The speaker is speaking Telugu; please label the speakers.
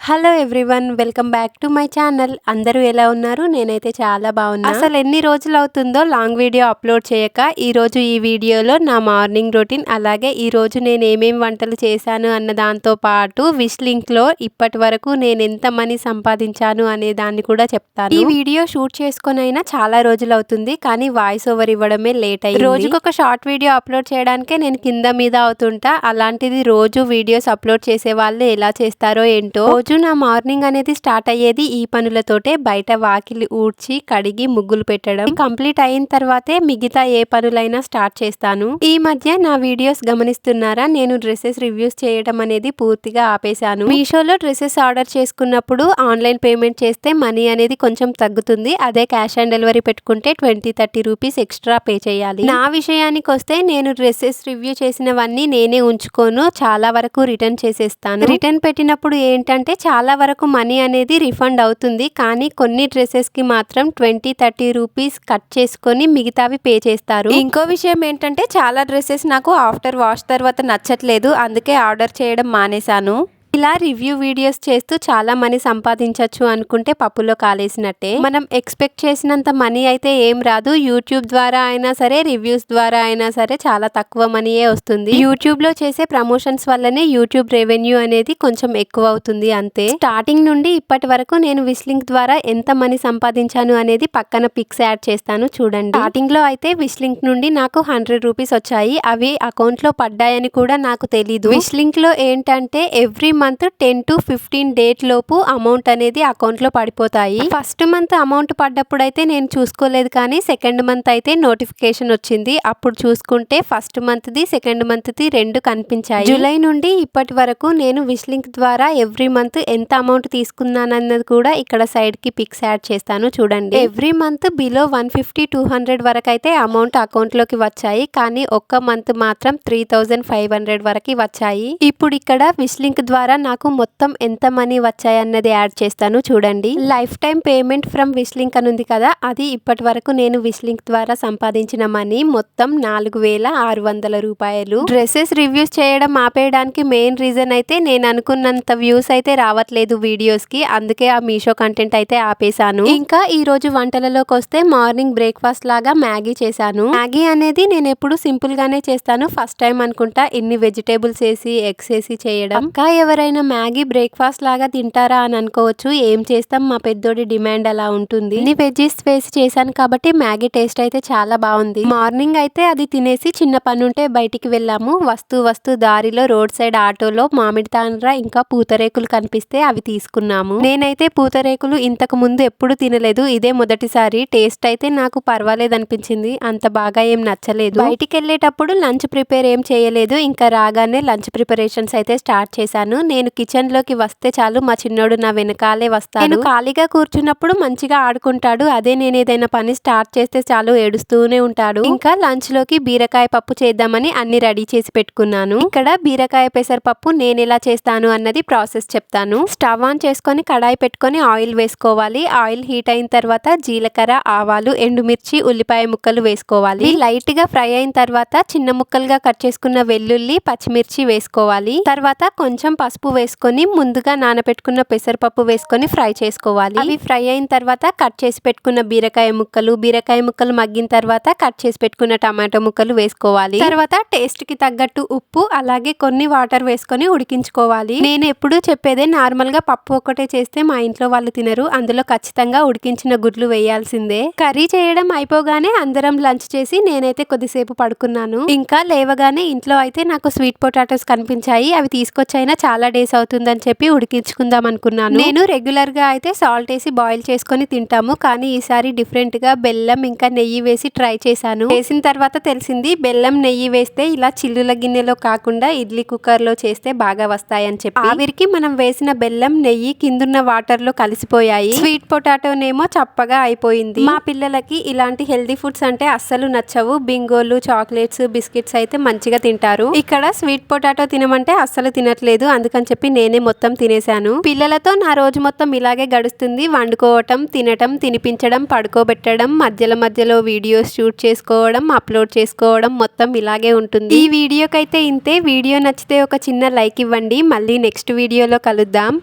Speaker 1: Hello everyone welcome back to my channel అందరూ ఎలా ఉన్నారు? నేనైతే చాలా బాగున్నా. అసలు ఎన్ని రోజులు అవుతుందో లాంగ్ వీడియో అప్లోడ్ చేయక ఈ రోజు ఈ వీడియోలో నా మార్నింగ్ రొటీన్ అలాగే ఈ రోజు నేను ఏమేం వంటలు చేశాను అన్న దాంతో పాటు విష్ లింక్లో ఇప్పటి వరకు నేను ఎంత మనీ సంపాదించాను అనే దాన్ని కూడా చెప్తాను. ఈ వీడియో షూట్ చేసుకొని అయినా చాలా రోజులు అవుతుంది కానీ వాయిస్ ఓవర్ ఇవ్వడమే లేట్ అయ్యింది రోజుకు ఒక షార్ట్ వీడియో అప్లోడ్ చేయడానికే నేను కింద మీద అవుతుంటా. అలాంటిది రోజు వీడియోస్ అప్లోడ్ చేసే వాళ్ళు ఎలా చేస్తారో ఏంటో. రోజు నా మార్నింగ్ అనేది స్టార్ట్ అయ్యేది ఈ పనులతోటే. బయట వాకిలి ఊడ్చి కడిగి ముగ్గులు పెట్టడం. కంప్లీట్ అయిన తర్వాతే మిగతా ఏ పనులైనా స్టార్ట్ చేస్తాను. ఈ మధ్య నా వీడియోస్ గమనిస్తున్నారా? నేను డ్రెస్సెస్ రివ్యూస్ చేయడం అనేది పూర్తిగా ఆపేశాను. మీషోలో డ్రెస్సెస్ ఆర్డర్ చేసుకున్నప్పుడు ఆన్లైన్ పేమెంట్ చేస్తే మనీ అనేది కొంచెం తగ్గుతుంది. అదే క్యాష్ ఆన్ డెలివరీ పెట్టుకుంటే twenty thirty rupees extra pay చేయాలి. నా విషయానికి వస్తే నేను డ్రెస్సెస్ రివ్యూ చేసినవన్నీ నేనే ఉంచుకోను. చాలా వరకు రిటర్న్ చేసేస్తాను. రిటర్న్ పెట్టినప్పుడు ఏంటంటే చాలా వరకు మనీ అనేది రిఫండ్ అవుతుంది. కానీ కొన్ని డ్రెస్సెస్కి మాత్రం ట్వంటీ థర్టీ రూపీస్ కట్ చేసుకొని మిగతావి పే చేస్తారు. ఇంకో విషయం ఏంటంటే చాలా డ్రెస్సెస్ నాకు ఆఫ్టర్ వాష్ తర్వాత నచ్చట్లేదు. అందుకే ఆర్డర్ చేయడం మానేశాను. ఇలా రివ్యూ వీడియోస్ చేస్తూ చాలా మనీ సంపాదించవచ్చు అనుకుంటే పప్పులో కాలేసినట్టే. మనం ఎక్స్పెక్ట్ చేసినంత మనీ అయితే ఏం రాదు. యూట్యూబ్ ద్వారా అయినా సరే రివ్యూస్ ద్వారా అయినా సరే చాలా తక్కువ మనీయే వస్తుంది. యూట్యూబ్లో చేసే ప్రమోషన్స్ వల్లనే యూట్యూబ్ రెవెన్యూ అనేది కొంచెం ఎక్కువ అవుతుంది అంతే. స్టార్టింగ్ నుండి ఇప్పటి వరకు నేను విస్లింక్ ద్వారా ఎంత మనీ సంపాదించాను అనేది పక్కన పిక్స్ యాడ్ చేస్తాను చూడండి. స్టార్టింగ్లో అయితే విస్లింక్ నుండి నాకు హండ్రెడ్ రూపీస్ వచ్చాయి. అవి అకౌంట్లో పడ్డాయని కూడా నాకు తెలీదు. విస్లింక్లో ఏంటంటే every month month ten to fifteen date లోపు అమౌంట్ అనేది అకౌంట్లో పడిపోతాయి. ఫస్ట్ మంత్ అమౌంట్ పడ్డప్పుడు అయితే నేను చూసుకోలేదు కానీ సెకండ్ మంత్ అయితే నోటిఫికేషన్ వచ్చింది. అప్పుడు చూసుకుంటే first month the second month the రెండు కనిపించాయి. జూలై నుండి ఇప్పటి వరకు నేను విష్లింక్ ద్వారా ఎవ్రీ మంత్ ఎంత అమౌంట్ తీసుకున్నానన్నది కూడా ఇక్కడ సైడ్కి పిక్స్ యాడ్ చేస్తాను చూడండి. Every month below one fifty two hundred వరకు అయితే అమౌంట్ అకౌంట్లోకి వచ్చాయి. కానీ ఒక్క మంత్ మాత్రం త్రీ థౌజండ్ ఫైవ్ హండ్రెడ్ వరకు వచ్చాయి. ఇప్పుడు ఇక్కడ విష్లింక్ ద్వారా నాకు మొత్తం ఎంత మనీ వచ్చాయన్నది యాడ్ చేస్తాను చూడండి. Lifetime payment from Wishlink అని ఉంది కదా అది ఇప్పటి వరకు నేను విస్లింక్ ద్వారా సంపాదించిన మనీ మొత్తం నాలుగు వేల ఆరు వందల రూపాయలు. డ్రెస్సెస్ రివ్యూస్ చేయడం ఆపేయడానికి మెయిన్ రీజన్ అయితే నేను అనుకున్నంత వ్యూస్ అయితే రావట్లేదు వీడియోస్కి అందుకే ఆ మీషో కంటెంట్ అయితే ఆపేశాను. ఇంకా ఈ రోజు వంటలలోకి వస్తే మార్నింగ్ బ్రేక్ఫాస్ట్ లాగా మ్యాగీ చేశాను. మ్యాగీ అనేది నేను ఎప్పుడు సింపుల్ గానే చేస్తాను ఫస్ట్ టైం అనుకుంటా ఇన్ని వెజిటేబుల్స్ వేసి ఎగ్స్ వేసి చేయడం. ఇంకా ఎవరైనా మ్యాగీ బ్రేక్ఫాస్ట్ లాగా తింటారా అని అనుకోవచ్చు. ఏం చేస్తాం? మా పెద్దోడి డిమాండ్ అలా ఉంటుంది. ఇన్ని వెజ్జెస్ వేసి చేశాను కాబట్టి మ్యాగీ టేస్ట్ అయితే చాలా బాగుంది. మార్నింగ్ అయితే అది తినేసి చిన్న పని ఉంటే బయటికి వెళ్ళాము. వస్తూ వస్తూ దారిలో రోడ్ సైడ్ ఆటోలో మామిడి తాండ్ర ఇంకా పూతరేకులు కనిపిస్తే అవి తీసుకున్నాము. నేనైతే పూతరేకులు ఇంతకు ముందు ఎప్పుడు తినలేదు. ఇదే మొదటిసారి. టేస్ట్ అయితే నాకు పర్వాలేదు అనిపించింది. అంత బాగా ఏం నచ్చలేదు. బయటికి వెళ్ళేటప్పుడు లంచ్ ప్రిపేర్ ఏం చేయలేదు. ఇంకా రాగానే లంచ్ ప్రిపరేషన్స్ అయితే స్టార్ట్ చేశాను. నేను కిచెన్లోకి వస్తే చాలు మా చిన్నోడు నా వెనకాలే వస్తాడు. నేను ఖాళీగా కూర్చున్నప్పుడు మంచిగా ఆడుకుంటాడు. అదే నేను ఏదైనా పని స్టార్ట్ చేస్తే చాలు ఏడుస్తూనే ఉంటాడు. ఇంకా లంచ్లోకి బీరకాయ పప్పు చేద్దామని అన్ని రెడీ చేసి పెట్టుకున్నాను. ఇక్కడ బీరకాయ పెసరపప్పు నేను ఎలా చేస్తాను అన్నది ప్రాసెస్ చెప్తాను. స్టవ్ ఆన్ చేసుకొని కడాయి పెట్టుకొని ఆయిల్ వేసుకోవాలి. ఆయిల్ హీట్ అయిన తర్వాత జీలకర్ర ఆవాలు ఎండుమిర్చి ఉల్లిపాయ ముక్కలు వేసుకోవాలి. లైట్గా ఫ్రై అయిన తర్వాత చిన్న ముక్కలుగా కట్ చేసుకున్న వెల్లుల్లి పచ్చిమిర్చి వేసుకోవాలి. తర్వాత కొంచెం పసుపు వేసుకొని ముందుగా నానబెట్టుకున్న పెసరపప్పు వేసుకొని ఫ్రై చేసుకోవాలి. అవి ఫ్రై అయిన తర్వాత కట్ చేసి పెట్టుకున్న బీరకాయ ముక్కలు బీరకాయ ముక్కలు మగ్గిన తర్వాత కట్ చేసి పెట్టుకున్న టమాటో ముక్కలు వేసుకోవాలి. తర్వాత టేస్ట్కి తగ్గట్టు ఉప్పు అలాగే కొన్ని వాటర్ వేసుకొని ఉడికించుకోవాలి. నేను ఎప్పుడూ చెప్పేదే నార్మల్గా పప్పు ఒక్కటే చేస్తే మా ఇంట్లో వాళ్ళు తినరు. అందులో ఖచ్చితంగా ఉడికించిన గుడ్లు వేయాల్సిందే. కర్రీ చేయడం అయిపోగానే అందరం లంచ్ చేసి నేనైతే కొద్దిసేపు పడుకున్నాను. ఇంకా లేవగానే ఇంట్లో అయితే నాకు స్వీట్ పొటాటోస్ కనిపించాయి. అవి తీసుకొచ్చైనా చాలా డేస్ అవుతుందని చెప్పి ఉడికించుకుందాం అనుకున్నాను. నేను రెగ్యులర్గా అయితే సాల్ట్ వేసి బాయిల్ చేసుకొని తింటాము. కానీ ఈసారి డిఫరెంట్గా బెల్లం ఇంకా నెయ్యి వేసి ట్రై చేశాను. వేసిన తర్వాత తెలిసింది బెల్లం నెయ్యి వేస్తే ఇలా చిల్లుల గిన్నెలో కాకుండా ఇడ్లీ కుక్కర్లో చేస్తే బాగా వస్తాయని చెప్పి. ఆవిరికి మనం వేసిన బెల్లం నెయ్యి కిందున్న వాటర్లో కలిసిపోయాయి. స్వీట్ పొటాటోనేమో చప్పగా అయిపోయింది. మా పిల్లలకి ఇలాంటి హెల్దీ ఫుడ్స్ అంటే అస్సలు నచ్చవు. బింగోలు చాక్లెట్స్ బిస్కెట్స్ అయితే మంచిగా తింటారు. ఇక్కడ స్వీట్ పొటాటో తినమంటే అస్సలు తినట్లేదు. అందుకని అందుకని చెప్పి నేనే మొత్తం తినేశాను. పిల్లలతో నా రోజు మొత్తం ఇలాగే గడుస్తుంది. వండుకోవటం తినటం తినిపించడం పడుకోబెట్టడం మధ్యలో మధ్యలో వీడియోస్ షూట్ చేసుకోవడం అప్లోడ్ చేసుకోవడం మొత్తం ఇలాగే ఉంటుంది. ఈ వీడియోకైతే ఇంతే. వీడియో నచ్చితే ఒక చిన్న లైక్ ఇవ్వండి. మళ్ళీ నెక్స్ట్ వీడియోలో కలుద్దాం.